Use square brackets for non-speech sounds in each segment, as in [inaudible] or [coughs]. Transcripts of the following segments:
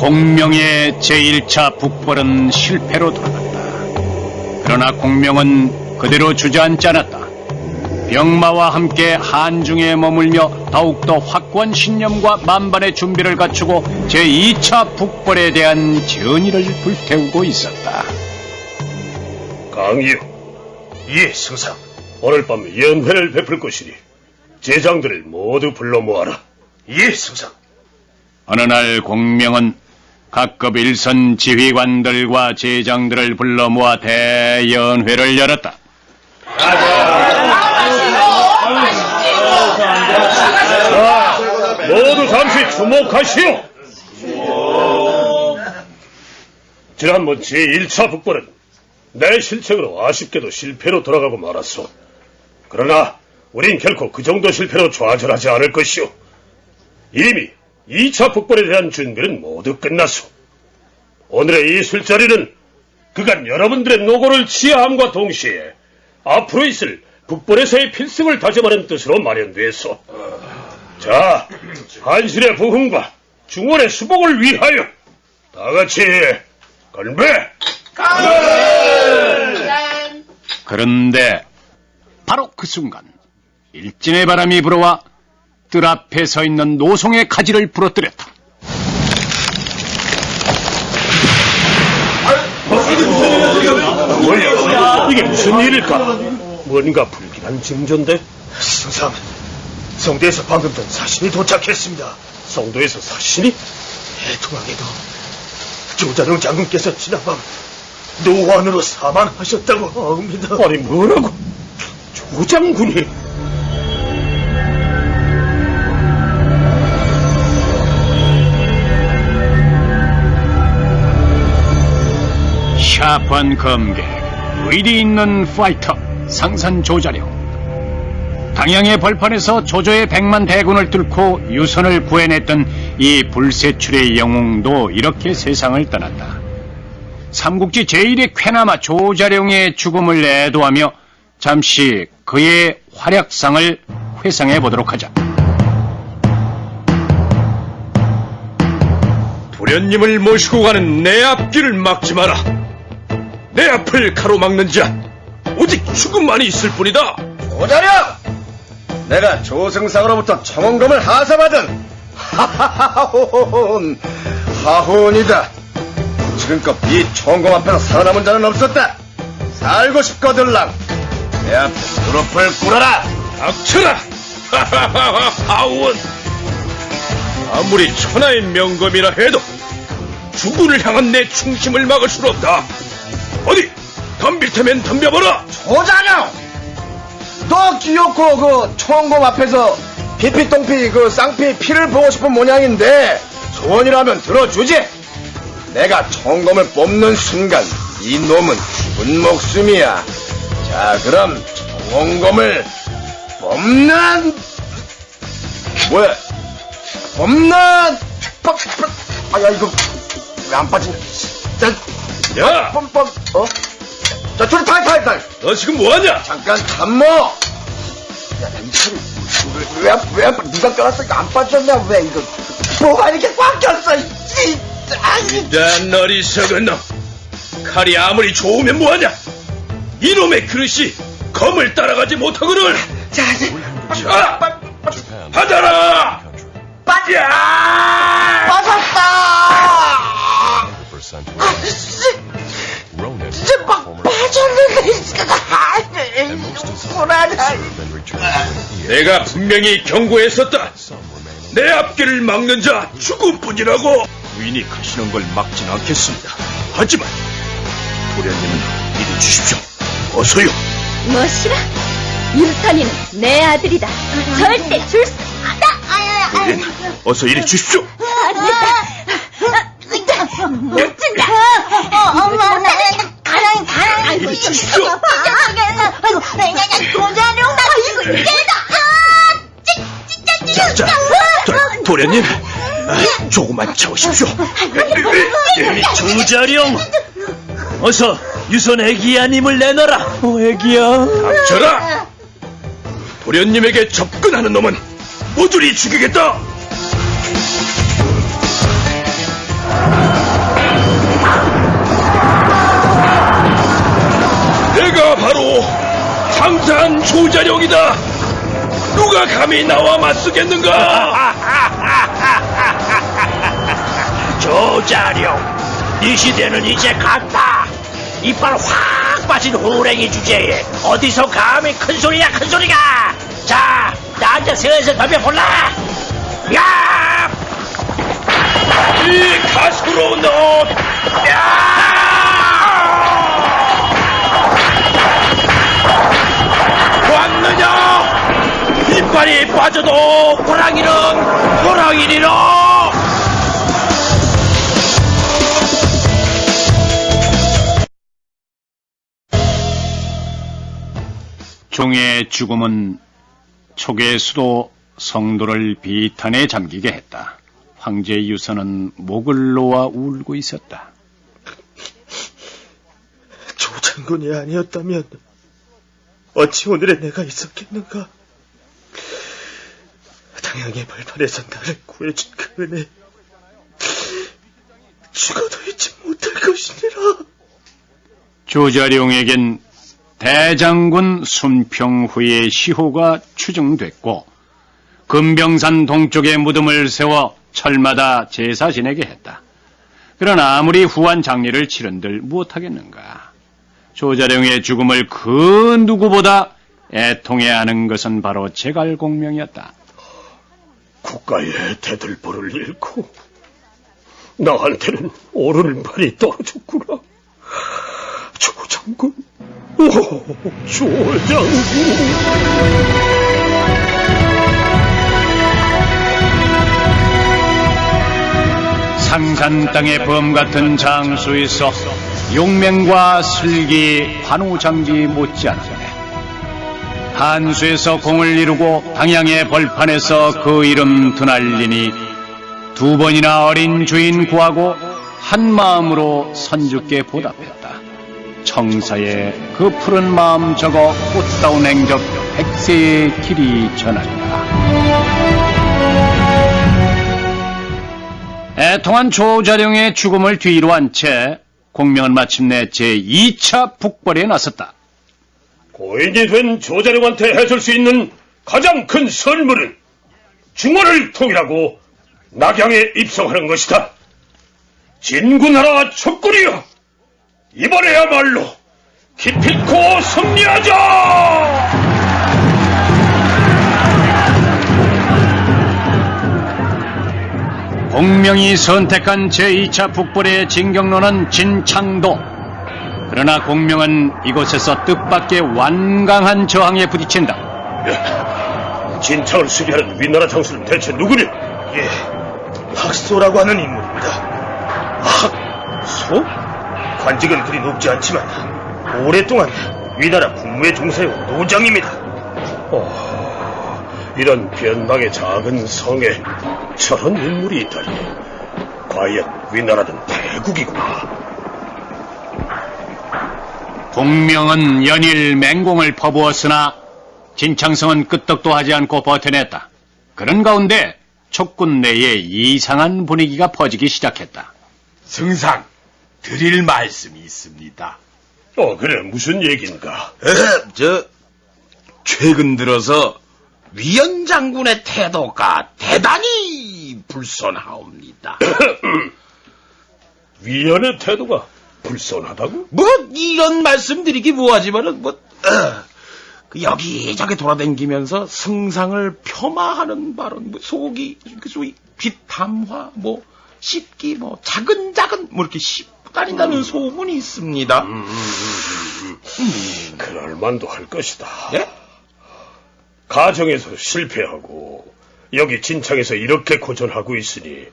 공명의 제1차 북벌은 실패로 돌아갔다. 그러나 공명은 그대로 주저앉지 않았다. 병마와 함께 한중에 머물며 더욱더 확고한 신념과 만반의 준비를 갖추고 제2차 북벌에 대한 전의를 불태우고 있었다. 강이요. 예, 승상. 오늘 밤 연회를 베풀 것이니 제장들을 모두 불러 모아라. 예, 승상. 어느 날 공명은 각급 일선 지휘관들과 제장들을 불러 모아 대연회를 열었다. 모두 잠시 주목하시오. 지난번 제1차 북벌은 내 실책으로 아쉽게도 실패로 돌아가고 말았소. 그러나 우린 결코 그 정도 실패로 좌절하지 않을 것이오. 이미 2차 북벌에 대한 준비는 모두 끝났소. 오늘의 이 술자리는 그간 여러분들의 노고를 치하함과 동시에 앞으로 있을 북벌에서의 필승을 다짐하는 뜻으로 마련됐소. 자, 한실의 부흥과 중원의 수복을 위하여 다 같이 건배! 그런데 바로 그 순간 일진의 바람이 불어와 뜰 앞에 서 있는 노송의 가지를 부러뜨렸다. 이게 무슨 일일까? 뭔가 불길한 징조인데? 승상, 성대에서 방금 전 사신이 도착했습니다. 성도에서 사신이? 대통령에도 조자룡 장군께서 지난밤 노환으로 사망하셨다고 합니다. 아니 뭐라고? 조장군이? 샤프한 검객, 의리 있는 파이터, 상산 조자룡. 당양의 벌판에서 조조의 백만 대군을 뚫고 유선을 구해냈던 이 불세출의 영웅도 이렇게 세상을 떠났다. 삼국지 제1의 쾌나마 조자룡의 죽음을 애도하며 잠시 그의 활약상을 회상해 보도록 하자. 도련님을 모시고 가는 내 앞길을 막지 마라. 내 앞을 가로막는 자, 오직 죽음만이 있을 뿐이다. 오자룡! 내가 조승상으로부터 청원금을 하사받은 하하하하혼 하혼이다. 지금껏 이 청검 앞에서 살아남은 자는 없었다. 살고 싶거들랑 내 앞에 무릎을 꿇어라. 닥쳐라! 하하하하, 하원! 아무리 천하의 명검이라 해도 죽음을 향한 내 충심을 막을 수 없다. 어디 덤빌 테면 덤벼보라. 오자룡! 너 기어코 그 청검 앞에서 피피똥피 그 쌍피 피를 보고 싶은 모양인데 소원이라면 들어주지. 내가 청검을 뽑는 순간 이 놈은 죽은 목숨이야. 자 그럼 청검을 뽑는 뭐야? 뽑는 뻑, 뻑. 아야 이거 왜 안 빠지냐? 자, 야, 뻔뻔 어? 자 타이 타이. 너 지금 뭐하냐? 잠깐 참모. 야, 이참 왜, 왜, 왜, 누가 껴놨어? 이거 안 빠졌냐? 왜 이거? 뭐가 이렇게 꽉 꼈어? 이, 아니, 난 어리석은 놈. 칼이 아무리 좋으면 뭐하냐? 이놈의 그릇이 검을 따라가지 못하거늘. 자, 자, 하자라! 빠져! 빠졌다! 아씨, 이제 막 빠졌는데, 불안해. 내가 분명히 경고했었다. 내 앞길을 막는 자 죽음뿐이라고. 부인이 가시는 걸 막진 않겠습니다. 하지만 도련님은 이리 주십시오. 어서요. 무엇이라? 윤선이는 내 아들이다. 절대 줄 수 없다. 도련, 어서 이리 주십시오. 놓친다. 엄마, 나 가랑이 가랑이 이리 주십시오. 아이고, 도자룡 나 이거 이게다. 아, 찌, 진짜 자, 자, 도, 도련님, 아, 조금만 참으십시오. 조자룡 어서 유선 애기야님을 내놔라 어 애기야 닥쳐라! 도련님에게 접근하는 놈은 모조리 죽이겠다! 내가 바로 상산 조자룡이다. 누가 감히 나와 맞서겠는가? [laughs] 조자룡, 네 시대는 이제 갔다. 이빨 확 빠진 호랭이 주제에 어디서 감히 큰 소리야 큰 소리가. 자, 나 앉아 슬슬 덤벼볼라. 야! 이 가스로 너 왔느냐? 이빨이 빠져도 호랑이는 호랑이리라. 종의 죽음은 촉의 수도 성도를 비탄에 잠기게 했다. 황제 유선은 목을 놓아 울고 있었다. 조장군이 아니었다면 어찌 오늘의 내가 있었겠는가? 당양의 벌판에서 나를 구해준 그 은혜 죽어도 잊지 못할 것이니라. 조자룡에겐 대장군 순평후의 시호가 추증됐고 금병산 동쪽에 무덤을 세워 철마다 제사 지내게 했다. 그러나 아무리 후한 장례를 치른들 무엇하겠는가. 조자룡의 죽음을 그 누구보다 애통해야 하는 것은 바로 제갈공명이었다. 국가의 대들보를 잃고 나한테는 오를 말이 떨어졌구나. 조장군, 오, 조장군. 상산 땅의 범 같은 장수에서 용맹과 슬기, 환우장비 못지않았네. 한수에서 공을 이루고 당양의 벌판에서 그 이름 드날리니 두 번이나 어린 주인 구하고 한 마음으로 선주께 보답했다. 청사에 그 푸른 마음 적어 꽃다운 행적 백세의 길이 전한다. 애통한 조자룡의 죽음을 뒤로 한 채 공명은 마침내 제2차 북벌에 나섰다. 고인이 된 조자룡한테 해줄 수 있는 가장 큰 선물은 중원을 통일하고 낙양에 입성하는 것이다. 진군하라 촛불이여! 이번에야말로 기필코 승리하자! 공명이 선택한 제2차 북벌의 진경로는 진창도. 그러나 공명은 이곳에서 뜻밖의 완강한 저항에 부딪힌다. 진창을 수비하는 위나라 장수는 대체 누구냐? 예, 학소라고 하는 인물입니다. 소? 관직은 그리 높지 않지만 오랫동안 위나라 국무에 종사해온 노장입니다. 어, 이런 변방의 작은 성에 저런 인물이 있다니. 과연 위나라는 대국이구나. 공명은 연일 맹공을 퍼부었으나 진창성은 끄떡도 하지 않고 버텨냈다. 그런 가운데 촉군 내에 이상한 분위기가 퍼지기 시작했다. 승상, 드릴 말씀이 있습니다. 어, 그래, 무슨 얘긴가? [laughs] 저, 최근 들어서 위원 장군의 태도가 대단히 불선하옵니다. [coughs] 위원의 태도가 불손하다고? 뭐, 이런 말씀드리기 뭐하지만은, 뭐, 어, [coughs] 그 여기저기 돌아다니면서 승상을 폄하하는 발언, 뭐, 속이, 그 소위 뒷담화, 뭐, 씹기, 뭐, 작은 작은, 뭐, 이렇게 씹고 다닌다는 소문이 있습니다. 그럴 만도 할 것이다. 예? 가정에서 실패하고, 여기 진창에서 이렇게 고전하고 있으니,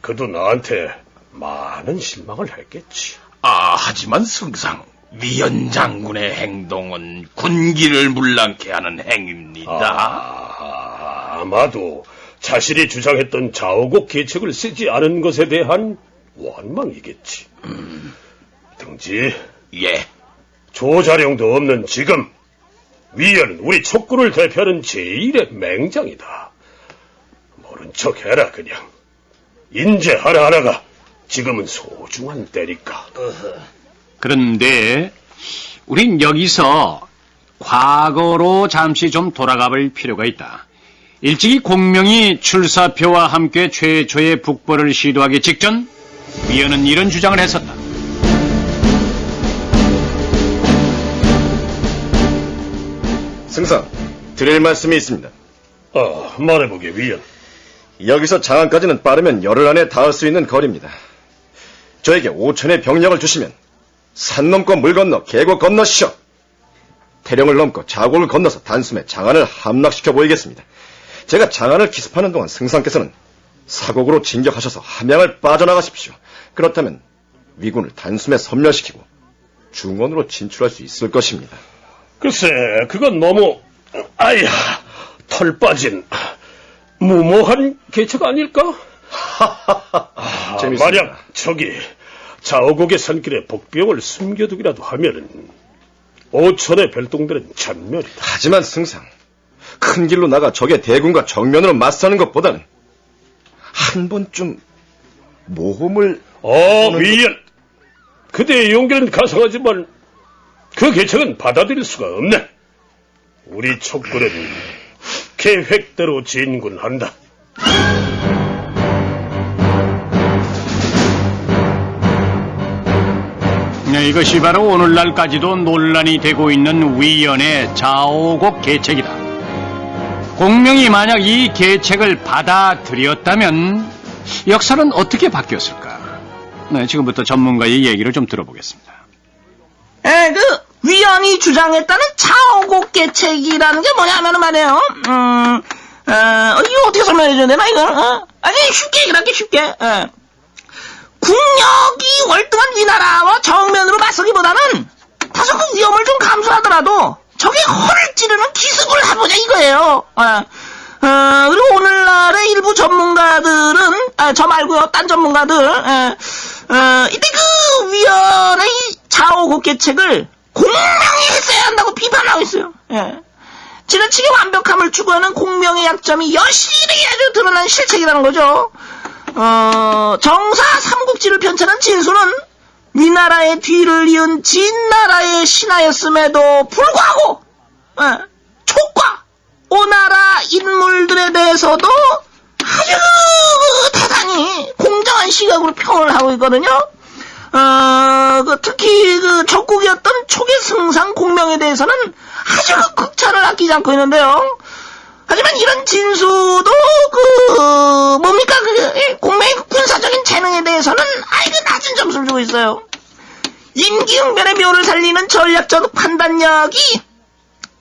그도 나한테 많은 실망을 했겠지. 아, 하지만 승상, 위원장군의 행동은 군기를 물랑케 하는 행위입니다. 아, 아마도 자신이 주장했던 좌우국 계책을 쓰지 않은 것에 대한 원망이겠지. 등지, 예, 조자룡도 없는 지금, 위원은 우리 촉구를 대표하는 제1의 맹장이다. 모른 척 해라, 그냥. 인재 하나하나가 지금은 소중한 때니까. 그런데 우린 여기서 과거로 잠시 좀 돌아가 볼 필요가 있다. 일찍이 공명이 출사표와 함께 최초의 북벌을 시도하기 직전 위원은 이런 주장을 했었다. 승상, 드릴 말씀이 있습니다. 아, 말해보게, 위원. 여기서 장안까지는 빠르면 열흘 안에 닿을 수 있는 거리입니다. 저에게 5천의 병력을 주시면 산 넘고 물 건너 계곡 건너시오. 태령을 넘고 자곡을 건너서 단숨에 장안을 함락시켜 보이겠습니다. 제가 장안을 기습하는 동안 승상께서는 사곡으로 진격하셔서 함양을 빠져나가십시오. 그렇다면 위군을 단숨에 섬멸시키고 중원으로 진출할 수 있을 것입니다. 글쎄, 그건 너무, 아야, 털 빠진, 무모한 계책 아닐까? 아, 재밌습니다. 만약 저기 자오국의 산길에 복병을 숨겨두기라도 하면은 오천의 별동들은 전멸이다. 하지만 승상, 큰 길로 나가 적의 대군과 정면으로 맞서는 것보다는 한 번쯤 모험을 어, 위원. 그대의 용기는 가상하지만 그 계책은 받아들일 수가 없네. 우리 촉구는 계획대로 진군한다. 네, 이것이 바로 오늘날까지도 논란이 되고 있는 위원의 자오곡 계책이다. 공명이 만약 이 계책을 받아들였다면 역사는 어떻게 바뀌었을까? 네, 지금부터 전문가의 얘기를 좀 들어보겠습니다. 에, 그, 위원이 주장했다는 차오곡 계책이라는 게 뭐냐면 말이에요, 음, 어, 이거 어떻게 설명해 줘야 되나, 이거, 어? 아니, 쉽게, 그렇게 쉽게, 예. 국력이 월등한 위나라와 정면으로 맞서기보다는 다소 그 위험을 좀 감수하더라도 적의 허를 찌르는 기습을 해보자 이거예요. 어, 어, 그리고 오늘날의 일부 전문가들은, 아, 저 말고요, 딴 전문가들, 에, 어, 이때 그 위원의 자오곡계책을 공명히 했어야 한다고 비판하고 있어요. 예. 지나치게 완벽함을 추구하는 공명의 약점이 여실히 아주 드러난 실책이라는 거죠. 어, 정사 삼국지를 편찬한 진수는 위나라의 뒤를 이은 진나라의 신하였음에도 불구하고 예, 촉과 오나라 인물들에 대해서도 아주 대단히 공정한 시각으로 평을 하고 있거든요. 어, 그 특히 그 적국이었던 초계 승상 공명에 대해서는 아주 그 극찬을 아끼지 않고 있는데요. 하지만 이런 진수도 그 뭡니까 그 공명의 그 군사적인 재능에 대해서는 아이고 낮은 점수를 주고 있어요. 임기응변의 묘를 살리는 전략적 판단력이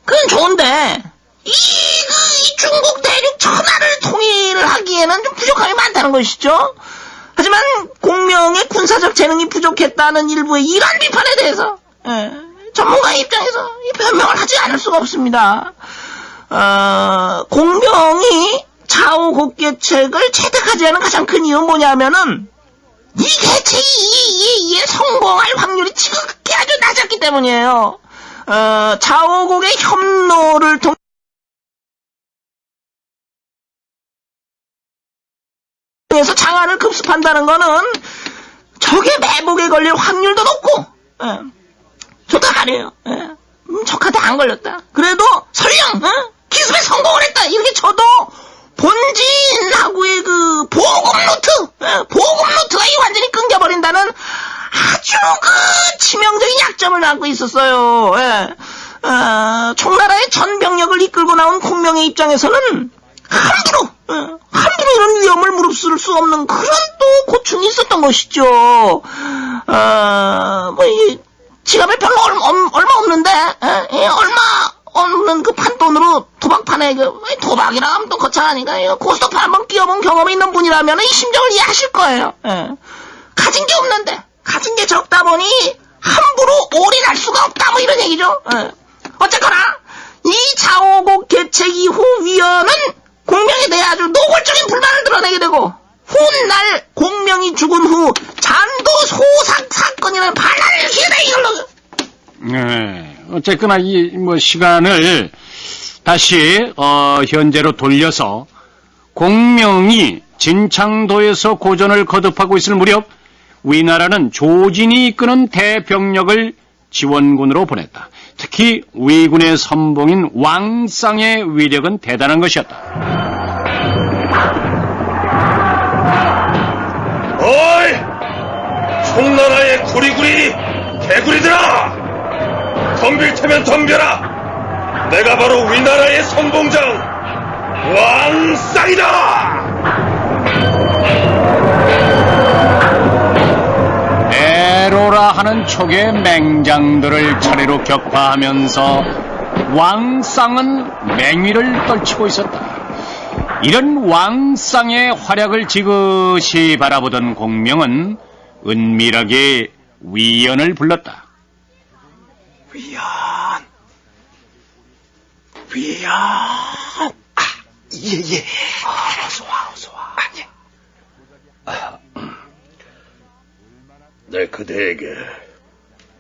그건 좋은데 이, 그, 이 중국 대륙 전하를 통일을 하기에는 좀 부족함이 많다는 것이죠. 하지만 공명의 군사적 재능이 부족했다는 일부의 이런 비판에 대해서 예, 전문가의 입장에서 이 변명을 하지 않을 수가 없습니다. 어, 공명이 좌우 곡계책을 채택하지 않은 가장 큰 이유는 뭐냐면은 이 계책이 이, 이, 이 성공할 확률이 지극히 아주 낮았기 때문이에요. 어, 좌우곡의 협노를 통 에서 장안을 급습한다는 거는 적의 매복에 걸릴 확률도 높고 예, 좋단 말이에요. 예. 음, 적한테 안 걸렸다. 그래도 설령 어? 기습에 성공을 했다. 이렇게 쳐도 본진하고의 그 보급 루트, 예, 보급 루트가 이 완전히 끊겨버린다는 아주 그 치명적인 약점을 갖고 있었어요. 예. 어, 총나라의 전 병력을 이끌고 나온 공명의 입장에서는 함부로 어, 함부로 이런 위험을 무릅쓸 수 없는 그런 또 고충이 있었던 것이죠. 어, 뭐 이게 지갑에 별로 얼, 얼- 얼마 없는데 에? 이 얼마 없는 그 판돈으로 도박판에 그 도박이라 하면 또 거창하니까 이거 고스톱판 한번 끼워본 경험이 있는 분이라면 이 심정을 이해하실 거예요. 예. 가진 게 없는데 가진 게 적다 보니 함부로 올인할 수가 없다 뭐 이런 얘기죠. 예. 어쨌거나 이 자오곡 개책 이후 위원은 공명에 대해 아주 노골적인 불만을 드러내게 되고 훗날 공명이 죽은 후 잔도 소삭 사건이라는 반란을 기회다 이걸로 네, 어쨌거나 이 뭐 시간을 다시 어, 현재로 돌려서 공명이 진창도에서 고전을 거듭하고 있을 무렵 위나라는 조진이 이끄는 대병력을 지원군으로 보냈다. 특히 위군의 선봉인 왕쌍의 위력은 대단한 것이었다. 어이! 총나라의 구리구리 개구리들아! 덤빌 테면 덤벼라! 내가 바로 위나라의 선봉장 왕쌍이다! 하는 촉의 맹장들을 차례로 격파하면서 왕쌍은 맹위를 떨치고 있었다. 이런 왕쌍의 활약을 지그시 바라보던 공명은 은밀하게 위연을 불렀다. 위안. 위안. 아, 예, 예. 아, 어서 와, 어서 와. 아, 예. 내 그대에게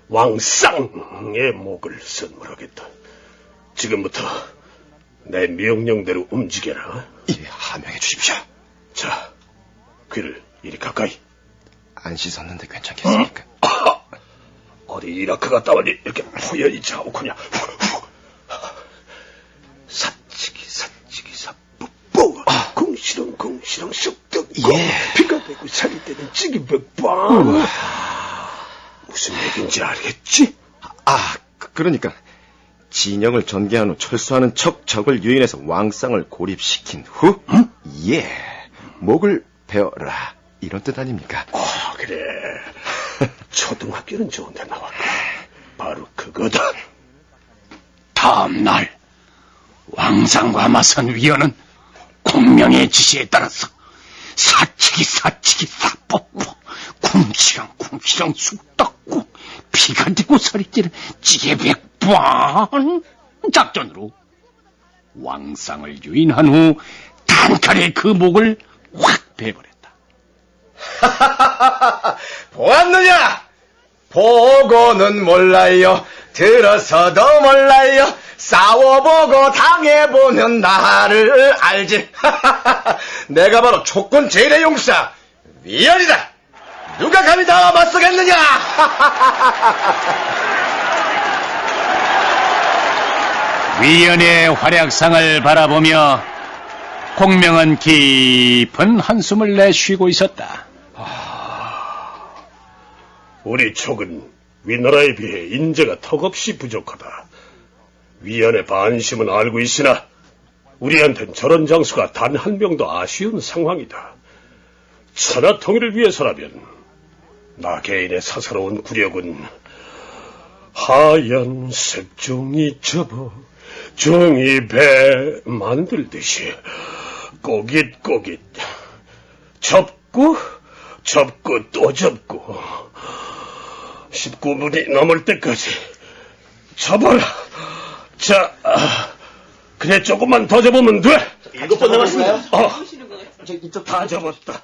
왕쌍의 목을 선물하겠다. 지금부터 내 명령대로 움직여라. 예, 하명해 주십시오. 자, 귀를 이리 가까이. 안 씻었는데 괜찮겠습니까? 어디 이라크 갔다 왔니? 이렇게 포연히 자오쿠냐. 사치기 사치기 사뿌뿌 궁시렁 궁시렁 쑥득고 예. 피가 되고 살이 되는 찌기 백방 무슨 얘기인지 알겠지? 아, 그- 그러니까 진영을 전개한 후 철수하는 척 적을 유인해서 왕쌍을 고립시킨 후, 예, 목을 베어라. 이런 뜻 아닙니까? 아 그래. [laughs] 초등학교는 좋은데 나왔고 바로 그거다. 다음 날 왕상과 맞선 위원은 공명의 지시에 따라서 사치기 사치기 사뽀뽀 쿵시렁 쿵시렁 쑥떡고 피가 되고 소리 지르 찌개백반 작전으로 왕상을 유인한 후 단칼에 그 목을 확 베버렸다. [laughs] 보았느냐? 보고는 몰라요. 들어서도 몰라요. 싸워보고 당해보면 나를 알지. [laughs] 내가 바로 촉군 제대용사 위연이다. 누가 감히 다 맞서겠느냐? [laughs] 위연의 활약상을 바라보며 공명은 깊은 한숨을 내쉬고 있었다. 우리 촉은 위나라에 비해 인재가 턱없이 부족하다. 위안의 반심은 알고 있으나 우리한텐 저런 장수가 단 한 명도 아쉬운 상황이다. 천하 통일을 위해서라면 나 개인의 사사로운 구력은 하얀 색종이 접어 종이 배 만들듯이 꼬깃꼬깃 접고 접고 또 접고 19분이 넘을 때까지 접어라. 자, 아, 그래 조금만 더 접으면 돼. 일곱 번 남았습니다. 어, 다 접었다.